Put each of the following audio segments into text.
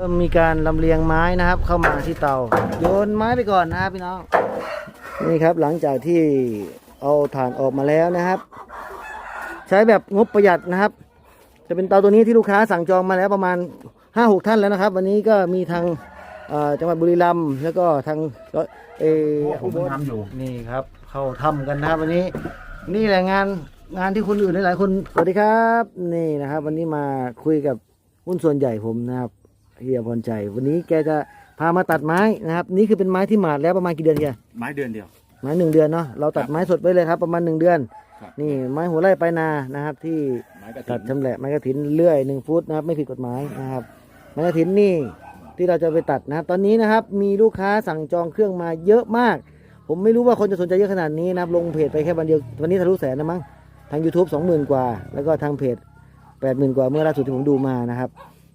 เริ่มมีการลำเลียงไม้นะครับ เข้ามาที่เตา โยนไม้ไปก่อนนะครับพี่น้องนี่ครับหลังจากที่เอาถ่านออกมาแล้วนะครับ ใช้แบบงบประหยัดนะครับ จะเป็นเตาตัวนี้ที่ลูกค้าสั่งจองมาแล้วประมาณ5้าหกท่านแล้วนะครับ วันนี้ก็มีทางเอ่อจังหวัดบุรีรัมย์แล้วก็ทางเออผมเพิ่งทำอยู่นี่ครับ เข้าทำกันนะครับวันนี้ นี่แหละงานงานที่คนอื่นหลายๆคนสวัสดีครับ นี่นะครับ วันนี้มาคุยกับหุ้นส่วนใหญ่ผมนะครับ เฮียพรใจ วันนี้แกจะพามาตัดไม้นะครับ นี่คือเป็นไม้ที่หมาดแล้วประมาณกี่เดือนเฮียไม้เดือนเดียว ไม้หนึ่งเดือนเนาะเราตัดไม้สดไว้เลยครับ ประมาณหนึ่งเดือน ครับ นี่ไม้หัวไร่ไปลายนานะครับ ที่ไม้กระตัถิ่ดนชำแหละไม้กระถินเลื่อยหนึ่งฟุตนะครับ ไม่ผิดกฎหมายนะครับไม้กระถินนี่ที่เราจะไปตัดนะครับ ตอนนี้นะครับ มีลูกค้าสั่งจองเครื่องมาเยอะมาก ผมไม่รู้ว่าคนจะสนใจเยอะขนาดนี้นะครับลงเพจไปแค่วันเดียววันนี้ทะลุแสนนะมั้งทาง YouTube 20,000 กว่า แล้วก็ทางเพจ 80,000 กว่าเมื่อล่าสุดที่ผมดูมานะครับ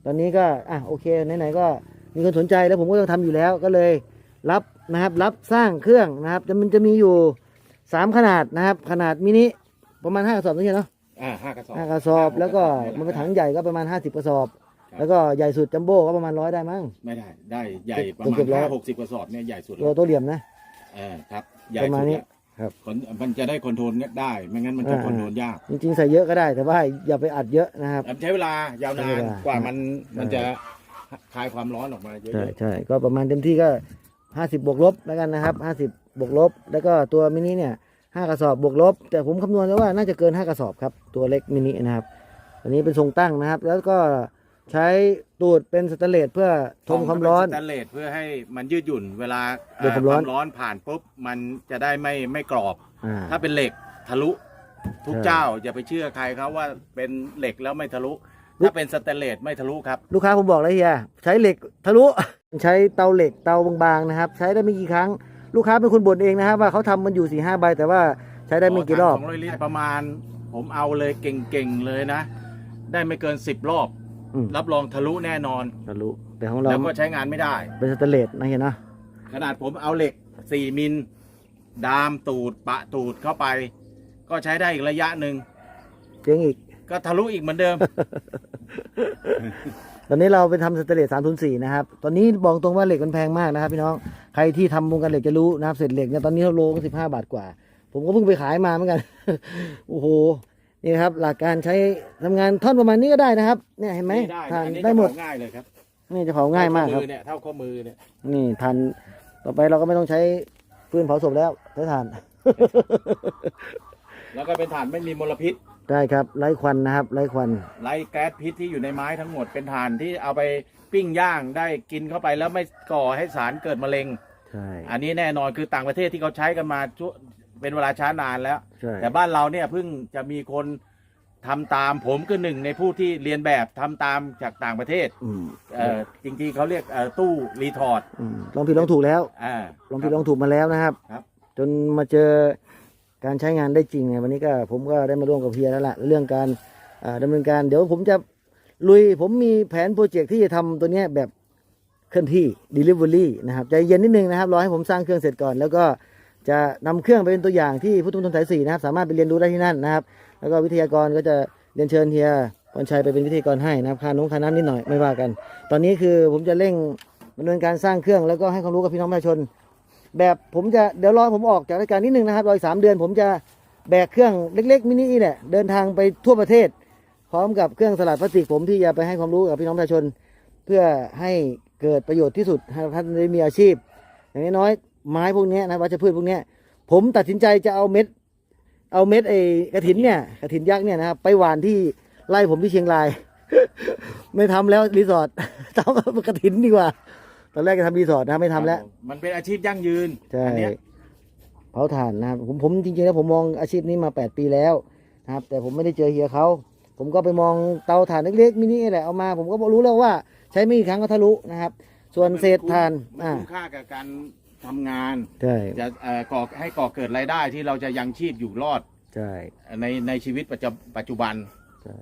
ตอนนี้ก็อะโอเคไหนๆก็มีคนสนใจแล้วผมก็ต้องทำอยู่แล้วก็เลยรับนะครับรับสร้างเครื่องนะครับจะมันจะมีอยู่ 3 ขนาดนะครับ ขนาดมินิประมาณ5กระสอบนี่เนาะอ่าห้ากระสอบห้ากระสอบแล้วก็มันเป็นถังใหญ่ก็ประมาณ 50 กระสอบ แล้วก็ใหญ่สุดจัมโบ้ก็ประมาณร้อยได้มั้งไม่ได้ได้ใหญ่ประเกืมาอบณๆร้อยห้าหกสิบกระสอบเนี่ยใหญ่สุดตัวแล้วตัวเหลี่ยมนะเออครับใหญ่ประมาณสุดนี้แล้ว ครับคนมันจะได้คอนโทรลได้ ไม่งั้นมันจะอ่า คอนโทรลยากจริงๆใส่เยอะก็ได้ แต่ว่าอย่าไปอัดเยอะนะครับใช้เวลายาวใช้นาเวนลากว่ามันใช่มันจะคลายความร้อนออกมาเยอะใช่ใช่ก็ประมาณเต็มที่ก็ 50 บวกลบแล้วกันนะครับ 50 บวกลบ แล้วก็ตัวมินิเนี่ยห้ากระสอบบวกลบ แต่ผมคำนวณแล้วว่าน่าจะเกิน 5 กระสอบครับ ตัวเล็กมินินะครับ อันนี้เป็นทรงตั้งนะครับ แล้วก็ ใช้ตูดเป็นสแตนเลสเพื่อทนความร้อนสแตนเลสเพื่อให้มันยืดหยุ่นเวลาโดนความร้อน ร้อนผ่านปุ๊บมันจะได้ไม่ไม่กรอบ อ่า ถ้าเป็นเหล็กทะลุ ทุกใช่เจ้าอย่าไปเชื่อใครเขาว่าเป็นเหล็กแล้วไม่ทะลุถ้าเป็นสแตนเลสไม่ทะลุครับ ลูกค้าผมบอกแล้วเฮียใช้เหล็กทะลุ ใช้เตาเหล็กเตาบางๆนะครับ ใช้ได้ไม่กี่ครั้ง ลูกค้าเป็นคนบ่นเองนะครับ ว่าเขาทำมันอยู่สี่ห้าใบแต่ว่าใช้ได้ไม่กี่รอบสองร้อยลิตรประมาณ ผมเอาเลยเก่งๆเลยนะ ได้ไม่เกินสิบรอบ อืมรับรองทะลุแน่นอน ทะลุแต่ของเราแล้วก็ใช้งานไม่ได้ เป็นสแตนเลสนะเฮียนะ ขนาดผมเอาเหล็กสี่มิล ดามตูดปะตูดเข้าไป ก็ใช้ได้อีกระยะหนึ่ง เจ๊งอีก ก็ทะลุอีกเหมือนเดิม ตอนนี้เราไปทำสเตนเลสสามนสี่นะครับ ตอนนี้บอกตรงว่าเหล็กมันแพงมากนะครับพี่น้อง ใครที่ทำวงการเหล็กจะรู้นะครับเศษเหล็กเนี่ยตอนนี้โลก็สิบห้าบาทกว่า ผมก็เพิ่งไปขายมาเหมือนกัน โอ้โห นี่นะครับ หลักการใช้ทำงานท่อนประมาณนี้ก็ได้นะครับ เนี่ยเห็นไหมได้ทานอันนี้ได้หมด จะเผาง่ายเลยครับนี่จะเผาง่ายมากครับ เท่ข้อมือเนี่ยเท่าข้อมือเนี่ยนี่ทานต่อไปเราก็ไม่ต้องใช้ฟืนเผาศพแล้วใช้ถ่าน แล้วก็เป็นถ่านไม่มีมลพิษได้ครับไร้ควันนะครับไร้ควันไล่แก๊สพิษที่อยู่ในไม้ทั้งหมดเป็นถ่านที่เอาไปปิ้งย่างได้กินเข้าไปแล้วไม่ก่อให้สารเกิดมะเร็ง ใช่ อันนี้แน่นอนคือต่างประเทศที่เขาใช้กันมาชั่ว เป็นเวลาช้านานแล้ว ใช่ แต่บ้านเราเนี่ยเพิ่งจะมีคนทำตามผมคือหนึ่งในผู้ที่เรียนแบบทำตามจากต่างประเทศอืมเอ่อจริงๆเขาเรียกเอ่อตู้รีทอร์ดอืมลองผิดลองถูกแล้ว อ่า ลองผิดลองถูกมาแล้วนะครับ ครับ จนมาเจอการใช้งานได้จริงเนี่ยวันนี้ก็ผมก็ได้มาร่วมกับเพียแล้วล่ะเรื่องการอ่าดำเนินการ เดี๋ยวผมจะลุยผมมีแผนโปรเจกต์ที่จะทำตัวเนี้ยแบบเคลื่อนที่ Delivery นะครับใจเย็นนิดนึงนะครับรอให้ผมสร้างเครื่องเสร็จก่อน แล้วก็ จะนำเครื่องไปเป็นตัวอย่างที่พุทธมณฑลสายสี่นะครับ สามารถไปเรียนรู้ได้ที่นั่นนะครับ แล้วก็วิทยากรก็จะเรียนเชิญเฮียพรชัยไปเป็นวิทยากรให้นะครับค่าน้องค่าน้ำนิดหน่อยไม่ว่ากัน ตอนนี้คือผมจะเร่งดำเนินการสร้างเครื่องแล้วก็ให้ความรู้กับพี่น้องประชาชน แบบผมจะเดี๋ยวรอผมออกจากรายการนิดนึงนะครับรออีกสามเดือน ผมจะแบกเครื่องเล็ก ๆมินิเนี่แหละเดินทางไปทั่วประเทศ พร้อมกับเครื่องสลัดพลาสติกผมที่จะไปให้ความรู้กับพี่น้องประชาชน เพื่อให้เกิดประโยชน์ที่สุดให้ท่านได้มีอาชีพ อย่างน้อยๆ ไม้พวกเนี้ยนะวัชพืชพวกเนี้ยผมตัดสินใจจะเอาเม็ด เอาเม็ดไอ้กระถินเนี่ยกระถินยักษ์เนี่ยนะครับไปหว่านที่ไร่ผมที่เชียงราย ไม่ทำแล้วรีสอร์ททำกระถินดีกว่า ตอนแรกจะทำรีสอร์ทนะไม่ทำแล้ว มันเป็นอาชีพยั่งยืนใช่อัเนี้ยเผาถ่านนะครับผมผมจริงๆแล้วผมมองอาชีพนี้มา 8 ปีแล้วนะครับ แต่ผมไม่ได้เจอเฮียเขาผมก็ไปมองเตาถ่านเล็กๆมินินี่แหละเอามา ผมก็รู้แล้วว่า ใช้ไม่กี่ครั้งก็ทะลุนะครับ ส่วนเศษถ่านมันอ่าคุ้มค่ากับการ ทำงานใช่จะเอ่อก่อให้ก่อเกิดรายได้ที่เราจะยังชีพอยู่รอดใช่ในในชีวิตปัจจุปัจจุบัน ใช่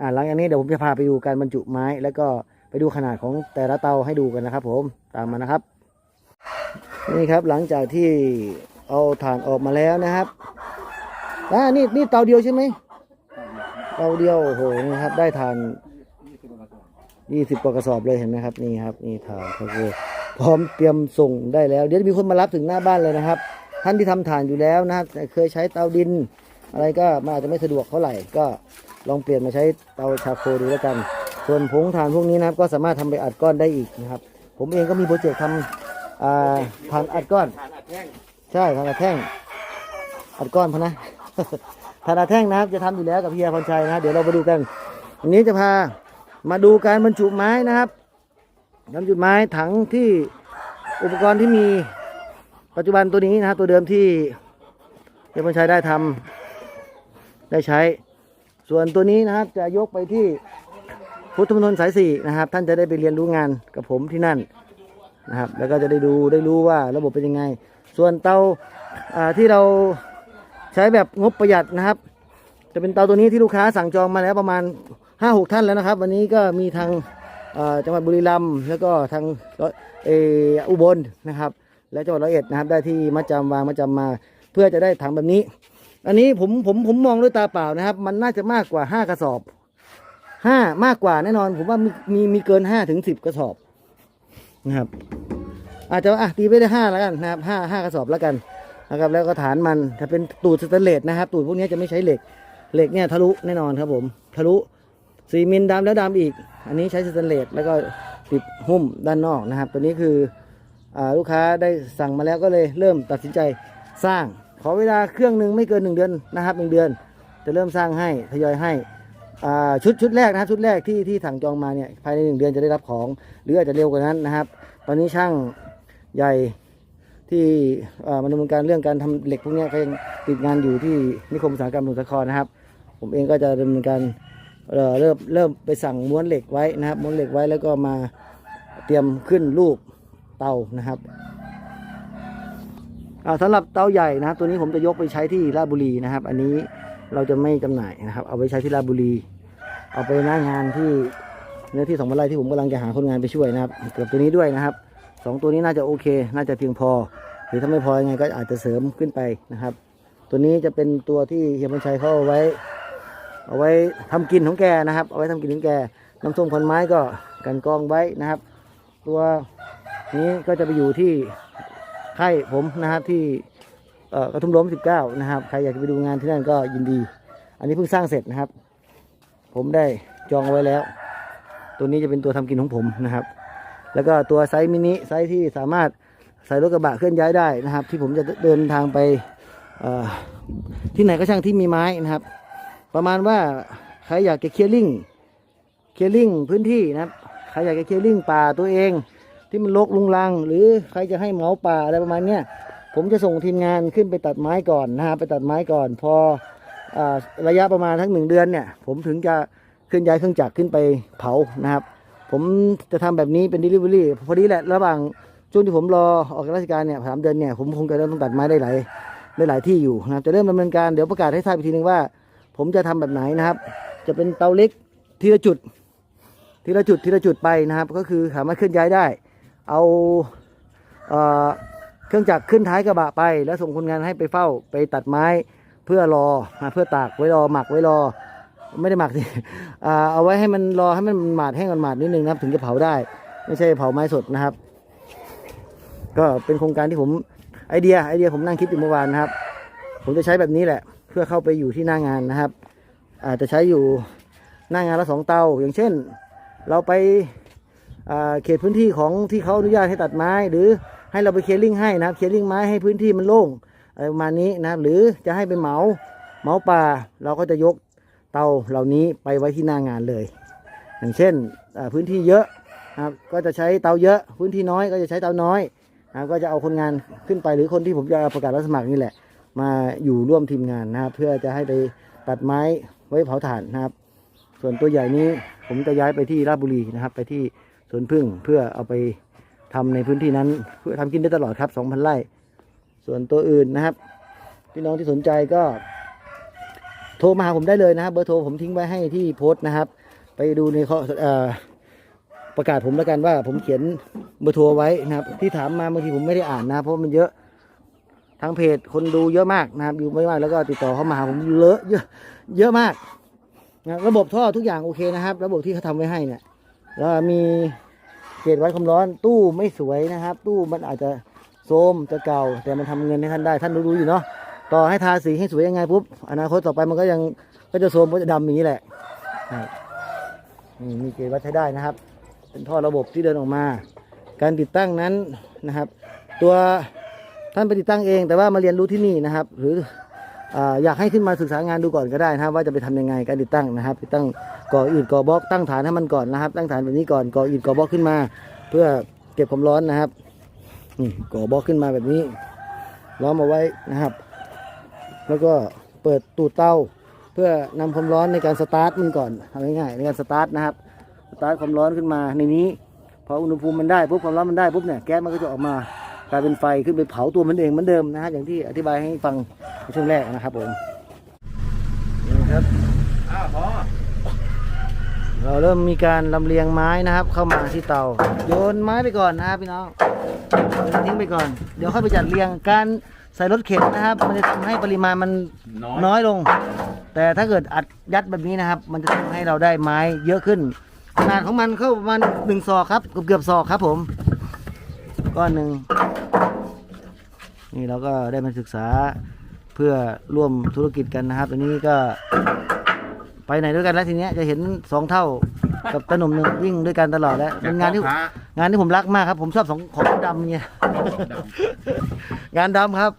อ่าหลังจากนี้เดี๋ยวผมจะพาไปดูการบรรจุไม้ แล้วก็ไปดูขนาดของแต่ละเตาให้ดูกันนะครับ ผมตามมานะครับ นี่ครับหลังจากที่เอาถ่านออกมาแล้วนะครับอ่านี่นี่เตาเดียวใช่ไหมเตาเดียวโอ้โหนี่ครับ ได้ถ่านยี่สิบกว่ากระสอบเลยเห็นไหมครับ นี่ครับ นี่ถ่านเขาคือ พร้อมเตรียมส่งได้แล้ว เดี๋ยวจะมีคนมารับถึงหน้าบ้านเลยนะครับ ท่านที่ทำถ่านอยู่แล้วนะครับเคยใช้เตาดิน อะไรก็มันอาจจะไม่สะดวกเท่าไหร่ก็ลองเปลี่ยนมาใช้เตาชาโคดูแล้วกัน ส่วนผงถ่านพวกนี้นะครับ ก็สามารถทำไปอัดก้อนได้อีกนะครับ ผมเองก็มีโปรเจกต์ทำอ่านอัดก้อน ใช่ถ่านอัดแท่ง อัดก้อนพะนะถ่านอัดแท่งนะครับ จะทำอยู่แล้วกับพี่ยาพรชัยนะ เดี๋ยวเราไปดูกันวันนี้จะพามาดูการบรรจุไม้นะครับ บรรจุดไม้ถังที่อุปกรณ์ที่มีปัจจุบันตัวนี้นะตัวเดิมที่พี่ยาพรชัยได้ทำได้ใช้ ส่วนตัวนี้นะครับจะยกไปที่พุทธมณฑลสายสี่นะครับ ท่านจะได้ไปเรียนรู้งานกับผมที่นั่นนะครับ แล้วก็จะได้ดูได้รู้ว่าระบบเป็นยังไง ส่วนเตาที่เราใช้แบบงบประหยัดนะครับ จะเป็นเตาตัวนี้ที่ลูกค้าสั่งจองมาแล้วประมาณ5 6ท่านแล้วนะครับ วันนี้ก็มีทาง จังหวัดบุรีรัมย์แล้วก็ทางเออุบลนะครับ และจังหวัดร้อยเอ็ดนะครับ ได้ที่มัดจำวางมัดจำมา เพื่อจะได้ถังแบบนี้ อันนี้ผมผมผมมองด้วยตาเปล่านะครับ มันน่าจะมากกว่า 5 กระสอบ 5 มากกว่าแน่นอน ผมว่ามีมีมีเกิน5ถึง10 กระสอบนะครับ อาจจะอะตีไปได้ห้าแล้วกันนะครับห้าห้ากระสอบแล้วกันนะครับแล้วก็ฐานมันถ้าเป็นตูดสแตนเลสนะครับ ตูดพวกนี้จะไม่ใช้เหล็กเหล็กเนี่ยทะลุแน่นอนครับผมทะลุ สี่มิลดำแล้วดำอีก อันนี้ใช้สแตนเลสแล้วก็ติดหุ้มด้านนอกนะครับ ตัวนี้คืออลูกค้าได้สั่งมาแล้วก็เลยเริ่มตัดสินใจสร้าง ขอเวลาเครื่องหนึ่งไม่เกินหนึ่งเดือนนะครับหนึ่งเดือน จะเริ่มสร้างให้ทยอยให้ชุดชุดแรกนะครับชุดแรกที่ที่ถังจองมาเนี่ยภายในหนึ่งเดือนจะได้รับของ หรืออาจจะเร็วกว่านั้นนะครับ ตอนนี้ช่างใหญ่ที่เอ่อมาดำเนินการเรื่องการทำเหล็กพวกนี้ก็ยังติดงานอยู่ที่นิคมอุตสาหกรรมสมุทรสาครนะครับ ผมเองก็จะดำเนินการ เอ่อเริ่มเริ่มไปสั่งม้วนเหล็กไว้นะครับ ม้วนเหล็กไว้แล้วก็มาเตรียมขึ้นรูปเตานะครับอ่าสำหรับเตาใหญ่นะครับ ตัวนี้ผมจะยกไปใช้ที่ราชบุรีนะครับ อันนี้เราจะไม่จำหน่ายนะครับ เอาไปใช้ที่ราชบุรี เอาไปหน้างานที่เนื้อที่สองพันไร่ที่ผมกำลังจะหาคนงานไปช่วยนะครับเกือบตัวนี้ด้วยนะครับสองตัวนี้น่าจะโอเค น่าจะเพียงพอ หรือถ้าไม่พอยังไงก็อาจจะเสริมขึ้นไปนะครับ ตัวนี้จะเป็นตัวที่เฮียบัญชัยเขาเอาไว้ เอาไว้ทำกินของแกนะครับ เอาไว้ทำกินของแก น้ำส้มพันไม้ก็กันกองไว้นะครับ ตัวนี้ก็จะไปอยู่ที่ค่ายผมนะครับที่กระทุ่มล้ม 19 นะครับ ใครอยากจะไปดูงานที่นั่นก็ยินดี อันนี้เพิ่งสร้างเสร็จนะครับ ผมได้จองเอาไว้แล้ว ตัวนี้จะเป็นตัวทำกินของผมนะครับ แล้วก็ตัวไซส์มินิไซส์ที่สามารถใส่รถกระบะเคลื่อนย้ายได้นะครับ ที่ผมจะเดินทางไปที่ไหนก็ช่างที่มีไม้นะครับ ประมาณว่าใครอยากจะเคลียร์ลิงเคลียร์ลิงพื้นที่นะครับใครอยากจะเคลียร์ลิงป่าตัวเอง ที่มันรกลุงลัง หรือใครจะให้เหมาป่าอะไรประมาณเนี้ยผมจะส่งทีมงานขึ้นไปตัดไม้ก่อนนะครับไปตัดไม้ก่อน พออระยะประมาณทั้งหนึ่งเดือนเนี่ย ผมถึงจะเคลื่อนย้ายเครื่องจักรขึ้นไปเผานะครับ ผมจะทำแบบนี้เป็น delivery พอดีแหละระหว่างช่วงที่ผมรอออกราชการเนี่ยสามเดือนเนี่ยผมคงจะเริ่มต้องตัดไม้ได้หลายได้หลายที่อยู่นะครับจะเริ่มดำเนินการเดี๋ยวประกาศให้ทราบอีกทีนึงว่า ผมจะทำแบบไหนนะครับ จะเป็นเตาเล็กทีละจุด ทีละจุดทีละจุดไปนะครับ ก็คือสามารถเคลื่อนย้ายได้ เอาเอ่อเครื่องจักรขึ้นท้ายกระบะไป แล้วส่งคนงานให้ไปเฝ้าไปตัดไม้เพื่อรอเพื่อตากไว้รอหมักไว้รอไม่ได้หมักสิเอาไว้ให้มันรอให้มันหมาดแห้งก่อนหมาดนิดนึงนะครับ ถึงจะเผาได้ ไม่ใช่เผาไม้สดนะครับ ก็เป็นโครงการที่ผมไอเดียไอเดียผมนั่งคิดอยู่เมื่อวานนะครับ ผมจะใช้แบบนี้แหละ เพื่อเข้าไปอยู่ที่หน้างานนะครับ อาจจะใช้อยู่หน้างานละสองเตา อย่างเช่น เราไปเขตพื้นที่ของที่เขาอนุญาตให้ตัดไม้ หรือให้เราไปเคลียร์ลิงให้นะครับเคลียร์ลิงไม้ให้พื้นที่มันโล่งอะไรประมาณนี้นะครับ หรือจะให้ไปเหมาเหมาป่าเราก็จะยกเตาเหล่านี้ไปไว้ที่หน้างานเลย อย่างเช่นพื้นที่เยอะนะครับก็จะใช้เตาเยอะ พื้นที่น้อยก็จะใช้เตาน้อยนะก็จะเอาคนงานขึ้นไปหรือคนที่ผมจะประกาศรับสมัครนี่แหละ มาอยู่ร่วมทีมงานนะครับ เพื่อจะให้ไปตัดไม้ไว้เผาถ่านนะครับ ส่วนตัวใหญ่นี้ผมจะย้ายไปที่ราชบุรีนะครับ ไปที่สวนพึ่งเพื่อเอาไปทำในพื้นที่นั้น เพื่อทำกินได้ตลอดครับ 2,000ไร่ส่วนตัวอื่นนะครับพี่น้องที่สนใจก็ โทรมาหาผมได้เลยนะครับเบอร์โทรผมทิ้งไว้ให้ที่โพสต์นะครับ ไปดูในข้อประกาศผมแล้วกันว่าผมเขียนเบอร์โทรไว้นะครับ ที่ถามมาบางทีผมไม่ได้อ่านนะ เพราะมันเยอะ ทางเพจคนดูเยอะมากนะครับดูไม่มากแล้วก็ติดต่อเข้ามาหาผมเลอะเยอะเยอะมากนะระบบท่อทุกอย่างโอเคนะครับ ระบบที่เขาทำไว้ให้เนี่ยแล้วมีเกจวัดความร้อนตู้ไม่สวยนะครับ ตู้มันอาจจะโทมจะเก่า แต่มันทำเงินให้ท่านได้ท่านรู้ๆอยู่เนาะต่อให้ทาสีให้สวยยังไงปุ๊บอนาคตต่อไปมันก็ยังก็จะโทมก็จะดำอย่างนี้แหละนี่มีเกจวัดใช้ได้นะครับ เป็นท่อระบบที่เดินออกมา การติดตั้งนั้นนะครับ ตัว ท่านไปติดตั้งเองแต่ว่ามาเรียนรู้ที่นี่นะครับ หรืออยากให้ขึ้นมาศึกษางานดูก่อนก็ได้นะครับว่าจะไปทำยังไงการติดตั้งนะครับติดตั้งก่ออิฐก่อบล็อกตั้งฐานให้มันก่อนนะครับ ตั้งฐานแบบนี้ก่อนก่ออิฐก่อบล็อกขึ้นมา เพื่อเก็บความร้อนนะครับนี่ก่อบล็อกขึ้นมาแบบนี้ล้อมเอาไว้นะครับ แล้วก็เปิดตูดเตาเพื่อนำความร้อนในการสตาร์ทมันก่อนเอาง่ายๆในการสตาร์ทนะครับสตาร์ทความร้อนขึ้นมาในนี้พออุณหภูมิมันได้ปุ๊บความร้อนมันได้ปุ๊บเนี่ยแก๊สมันก็จะออกมา กลายเป็นไฟขึ้นไปเผาตัวมันเองเหมือนเดิมนะฮะอย่างที่อธิบายให้ฟังในช่วงแรกนะครับผมนี่ครับอ้าวพอเราเริ่มมีการลำเลียงไม้นะครับ เข้ามาที่เตา โยนไม้ไปก่อนนะครับพี่น้องโยนทิ้งไปก่อน เดี๋ยวค่อยไปจัดเรียงการใส่รถเข็นนะครับ มันจะทำให้ปริมาณมันน้อยน้อยลง แต่ถ้าเกิดอัดยัดแบบนี้นะครับ มันจะทำให้เราได้ไม้เยอะขึ้น ขนาดของมันเข้าประมาณหนึ่งศอกครับเกือบเกือบศอกครับผมก้อนหนึ่ง นี่เราก็ได้มาศึกษาเพื่อร่วมธุรกิจกันนะครับอันนี้ก็ไปไหนด้วยกันแล้วทีเนี้ยจะเห็นสองเท่ากับตาหนุ่มหนึ่งวิ่งด้วยกันตลอดแล้วเป็นงานที่พ่อค้งานที่ผมรักมากครับ ผมชอบสองของดำเนี่ยงานดำครับ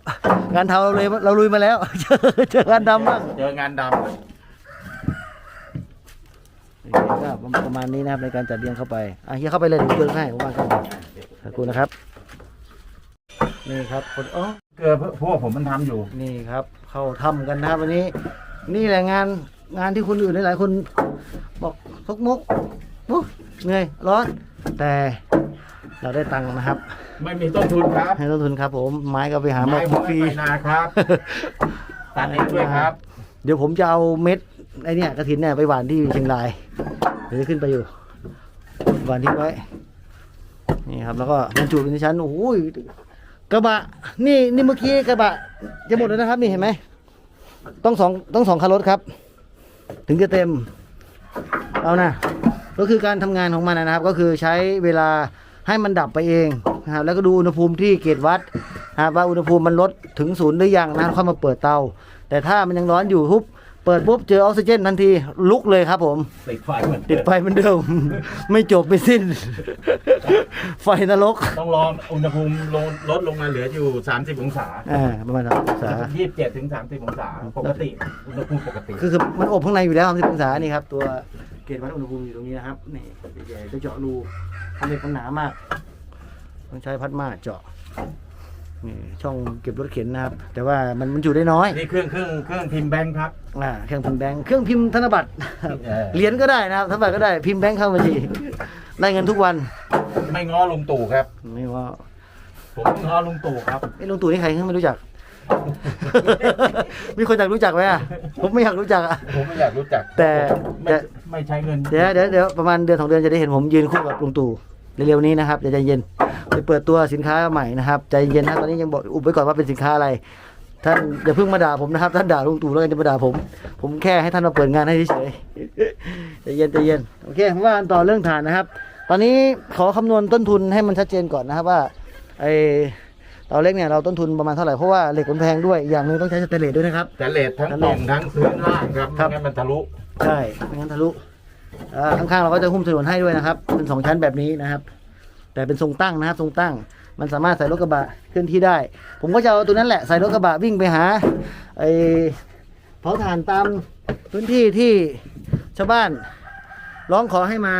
งานเทาเราเลยเราลุยมาแล้ว เจอเจองานดำบ้างเจองานดก็ประมาณนี้นะครับในการจัดเรียงเข้าไปอะเฮียเข้าไปเลยเดี๋ยวเดินให้ผมว่ากันขอบคุณนะครับ นี่ครับคนอ๋อำเกลือพวกผมมันทำอยู่ นี่ครับ เข้าทำกันนะครับวันนี้ นี่แหละงานงานที่คนอื่นหลายๆคนบอกทกมกโอ้เหนื่อยร้อนแต่เราได้ตังค์นะครับ ไม่มีต้นทุนครับให้ต้นทุนครับ ผมไม้ก็ไปหามาไม้ผมฟรีไม่ไปนาครับตัดเองด้วยครับ เดี๋ยวผมจะเอาเม็ดไอเนี่ยกระถินเนี่ยไปหว่านที่เชียงรายเดี๋ยวจะขึ้นไปอยู่หว่านทิ้งไว้นี่ครับแล้วก็บรรจุเป็นชั้นโอ้ย กระบะ นี่นี่เมื่อกี้กระบะจะหมดแล้วนะครับนี่เห็นไหมต้องสองต้องสองคันรถครับ ถึงจะเต็ม เอานะก็คือการทำงานของมันนะครับ ก็คือใช้เวลาให้มันดับไปเองนะครับแล้วก็ดูอุณหภูมิที่เกจวัดนะว่าอุณหภูมิมันลดถึงศูนย์หรือยังนะค่อยมาเปิดเตา แต่ถ้ามันยังร้อนอยู่ปุ๊บ เปิดปุ๊บเจอออกซิเจนทันทีลุกเลยครับผม ติดไฟเหมือนติดไฟเหมือนเดิม ไม่จบไม่สิ้น ไฟนรกต้องรออุณหภูมิลงลดลงมาเหลืออยู่ 30 องศาอ่าประมาณนั้นองศา27ถึง30องศาปกติอุณหภูมิปกติคือคือมันอบข้างในอยู่แล้ว30องศานี่ครับตัวเกจวัดอุณหภูมิอยู่ตรงนี้นะครับนี่ใหญ่ๆจะเจาะรูทำเหล็กมันหนามาก ต้องใช้พัดมาเจาะ นี่ช่องเก็บรถเข็นนะครับ แต่ว่ามันมันอยู่ได้น้อยนี่เครื่องเครื่องเครื่องพิมพ์แบงค์ครับ อ่าเครื่องพิมพ์แบงค์เครื่องพิมพ์ธนบัตรเออ เหรียญก็ได้นะครับธนบัตรก็ได้พิมพ์แบงค์เข้าบัญชีได้เงินทุกวันไม่ง้อลุงตู่ครับไม่ว่าผมไม่ง้อลุงตู่ครับ ไอ้ลุงตู่นี่ใครไม่รู้จัก มีคนอยากรู้จักไหมอะผมไม่อยากรู้จักอะ ผมไม่อยากรู้จักแต่ไม่แต่ ไม่ใช้เงิน เดี๋ยวเดี๋ยวเดี๋ยวประมาณเดือนสองเดือนจะได้เห็นผมยืนคู่กับลุงตู่ เร็วๆนี้นะครับอย่าใจเย็นไปเปิดตัวสินค้าใหม่นะครับใจเย็นนะตอนนี้ยังบอกอุบไว้ก่อนว่าเป็นสินค้าอะไร ท่านอย่าเพิ่งมาด่าผมนะครับ ท่านด่าลุงตู่แล้วกันจะมาด่าผม ผมแค่ให้ท่านมาเปิดงานให้เฉยๆใจเย็นใจเย็นโอเคผมว่ากันต่อเรื่องฐานนะครับ ตอนนี้ขอคำนวณต้นทุนให้มันชัดเจนก่อนนะครับว่าไอเตาเล็กเนี่ยเราต้นทุนประมาณเท่าไหร่เพราะว่าเหล็กมันแพงด้วยอย่างหนึงต้องใช้สเตนเลสด้วยนะครับ แต่เลททั้งกล่องทั้งพื้นล่างครับครับไม่งั้นมันทะลุ ใช่ไม่งั้นทะลุอ่า ข้างๆเราก็จะหุ้มถนนให้ด้วยนะครับ เป็นสองชั้นแบบนี้นะครับ แต่เป็นทรงตั้งนะครับทรงตั้ง มันสามารถใส่รถกระบะเคลื่อนที่ได้ ผมก็จะเอาตัวนั้นแหละใส่รถกระบะวิ่งไปหาไอ้เผาถ่านตามพื้นที่ที่ชาวบ้านร้องขอให้มา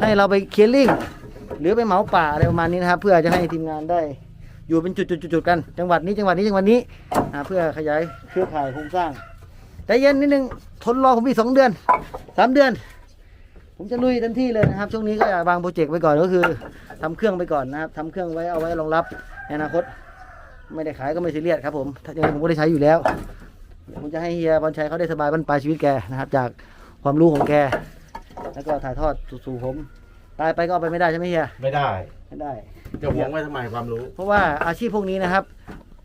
ให้เราไปเคลียร์ลิงหรือไปเหมาป่าอะไรประมาณนี้นะครับ เพื่อจะให้ทีมงานได้อยู่เป็นจุดๆๆกัน จังหวัดนี้จังหวัดนี้จังหวัดนี้เพื่อขยายเครือข่ายโครงสร้างใจเย็นนิดนึงทนรอผมอีกสองเดือนสามเดือน ผมจะลุยเต็มที่เลยนะครับ ช่วงนี้ก็อย่าวางโปรเจกต์ไว้ก่อนก็คือทำเครื่องไปก่อนนะครับทำเครื่องไว้เอาไว้รองรับในอนาคต ไม่ได้ขายก็ไม่ซีเรียสครับผมถ้ายังไงผมก็ได้ใช้อยู่แล้วผมจะให้เฮียบอลชัยเขาได้สบายบรรปลายชีวิตแกนะครับ จากความรู้ของแก แล้วก็ถ่ายทอดสู่ผม ตายไปก็เอาไปไม่ได้ใช่ไหมเฮียไม่ได้ ไม่ได้ จะหวงไว้ทำไมความรู้ เพราะว่าอาชีพพวกนี้นะครับ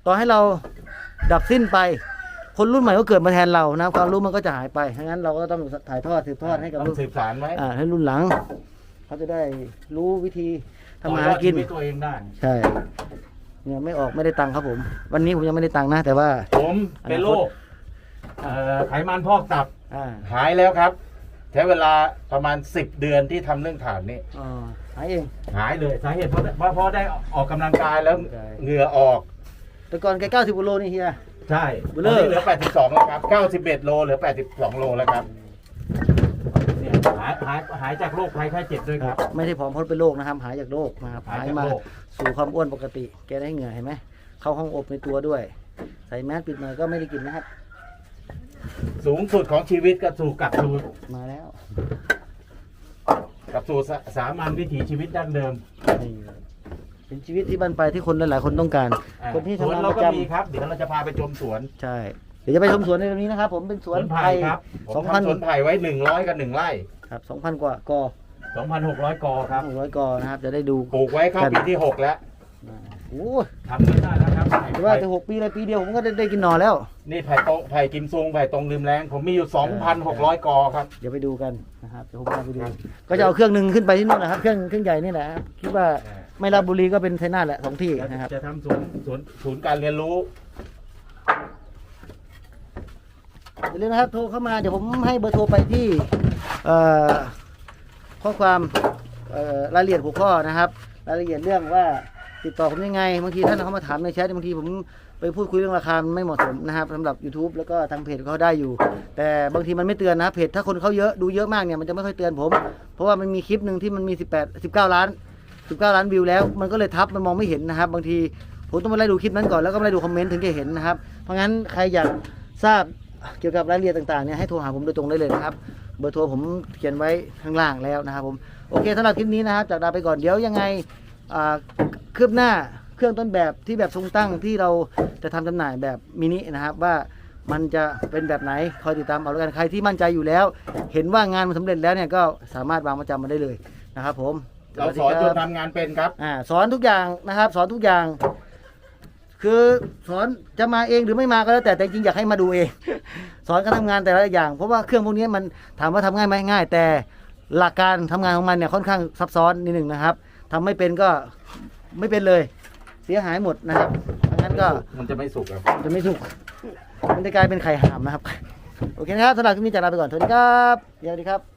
ต่อให้เราดับสิ้นไป คนรุ่นใหม่ก็เกิดมาแทนเรานะความรู้มันก็จะหายไปดังนั้นเราก็ต้องถ่ายทอดสืบทอดให้กับต้รุ่อนงสืบสารไว้อ่าให้รุ่นหลัง เขาจะได้รู้วิธีทำมาหากิน ต่อยอดชีวิตตัวเองได้ ใช่เนี่ยไม่ออกไม่ได้ตังค์ครับผม วันนี้ผมยังไม่ได้ตังค์นะ แต่ว่า ผมเป็นโรคเอ่อไขมันพอกตับอ่าหายแล้วครับ ใช้เวลาประมาณ 10 เดือนที่ทำเรื่องฐานนี้อ่าหายเอง หายเลยสาเหตุเพราะเพราะเพราะได้ออกกำลังกายแล้วออกกำลังกายเหงื่อออก แต่ก่อนแกเก้าสิบกิโลนี่เฮีย ใช่เบตลอนอนี้เหลือ 82 แล้วครับ 91 โลเหลือ 82 โลแล้วครับเนี่ยหายหายหายจากโรคภัยไข้เจ็บด้วยครับ ไม่ได้ผอมเพราะเป็นโรคนะครับ หายจากโรคนะครับหายหายจากมาโรค สู่ความอ้วนปกติ แกได้เหงื่อเห็นไหมเข้าห้องอบในตัวด้วย ใส่แมสปิดหน่อยก็ไม่ได้กินนะครับ สูงสุดของชีวิตก็สู่กลับสู่มาแล้วกลับสู่สาสามัญวิถีชีวิตดั้งเดิม นี่เป็นชีวิตที่บันปลายที่คนหลายๆคนต้องการ อ่าคนที่สวนทำงานเราประก็จมีครับ เดี๋ยวเราจะพาไปชมสวนำใช่ เดี๋ยวจะไปชมสวนในตรงนี้นะครับ ผมเป็นสวนไผ่ ครับผสอมงพัน ทำสวนไผ่ไว้100กับ1ไร่ครับสองพันกว่ากอ2,600กอครับหกร้อยกอนะครับ จะได้ดูปลูกไว้เข้าปีที่6แล้วโอ้ยทำไม่ได้แล้วครับแต่ว่าจะหกปีเลยปีเดียวผมก็ได้ได้กินหน่อแล้ว นี่ไผ่ตรงไผ่กิมซุงไผ่ตรงริมแรงผมมีอยู่2,600กอครับ เดี๋ยวไปดูกันนะครับเดี๋ยวผมพาไปดู ก็จะเอาเครื่องหนึ่งขึ้นไปที่นู่นนะครับ เครื่องเครื่องใหญ่นี่แหละครับคิดว่า ไม่รับบุรีก็เป็นไทยนาทแหละสองที่นะครับ จะทำศูนย์ศูนย์ศูนย์การเรียนรู้ อย่าลืมนะครับโทรเข้ามาเดี๋ยวผมให้เบอร์โทรไปที่เอ่อข้อความเอ่อรายละเอียดหัวข้อนะครับ รายละเอียดเรื่องว่าติดต่อผมยังไงบางทีท่านเขามาถามในแชทบางทีผมไปพูดคุยเรื่องราคามันไม่เหมาะสมนะครับสำหรับ YouTube แล้วก็ทางเพจเขาได้อยู่ แต่บางทีมันไม่เตือนนะเพจถ้าคนเขาเยอะดูเยอะมากเนี่ยมันจะไม่ค่อยเตือนผม เพราะว่ามันมีคลิปหนึ่งที่มันมี 18 19 ล้าน 19 ล้านวิวแล้ว มันก็เลยทับมันมองไม่เห็นนะครับ บางทีผมต้องไปไล่ดูคลิปนั้นก่อนแล้วก็ไปไล่ดูคอมเมนต์ถึงจะเห็นนะครับ เพราะงั้นใครอยากทราบเกี่ยวกับรายละเอียดต่างๆเนี่ยให้โทรหาผมโดยตรงได้เลยนะครับ เบอร์โทรผมเขียนไว้ข้างล่างแล้วนะครับผมโอเคสำหรับคลิปนี้นะครับจากลาไปก่อนเดี๋ยวยังไงคืบหน้าเครื่องต้นแบบที่แบบทรงตั้งที่เราจะทำจำหน่ายแบบมินินะครับว่ามันจะเป็นแบบไหนคอยติดตามเอาแล้วกันใครที่มั่นใจอยู่แล้ว เห็นว่างานมันสำเร็จแล้วเนี่ยก็สามารถวางประจำมาได้เลยนะครับผม เราสวัอนดีจคนรับทำงานเป็นครับ อ่าสอนทุกอย่างนะครับ สอนทุกอย่าง คือสอนจะมาเองหรือไม่มาก็แล้วแต่แต่จริงๆอยากให้มาดูเอง สอนการทำงานแต่ละอย่าง เพราะว่าเครื่องพวกนี้มันถามว่าทำง่ายไหมง่าย แต่หลักการทำงานของมันเนี่ยค่อนข้างซับซ้อนนิดหนึ่งนะครับทำไม่เป็นก็ไม่เป็นเลย เสียหายหมดนะครับดังนั้นก็มันจะไม่สุกครับ จะไม่ถูกมันจะกลายเป็นไข่หามนะครับ โอเคนะครับสำหรับคลิปนี้จากลาไปก่อนสวัสดีครับสวัสดีครับ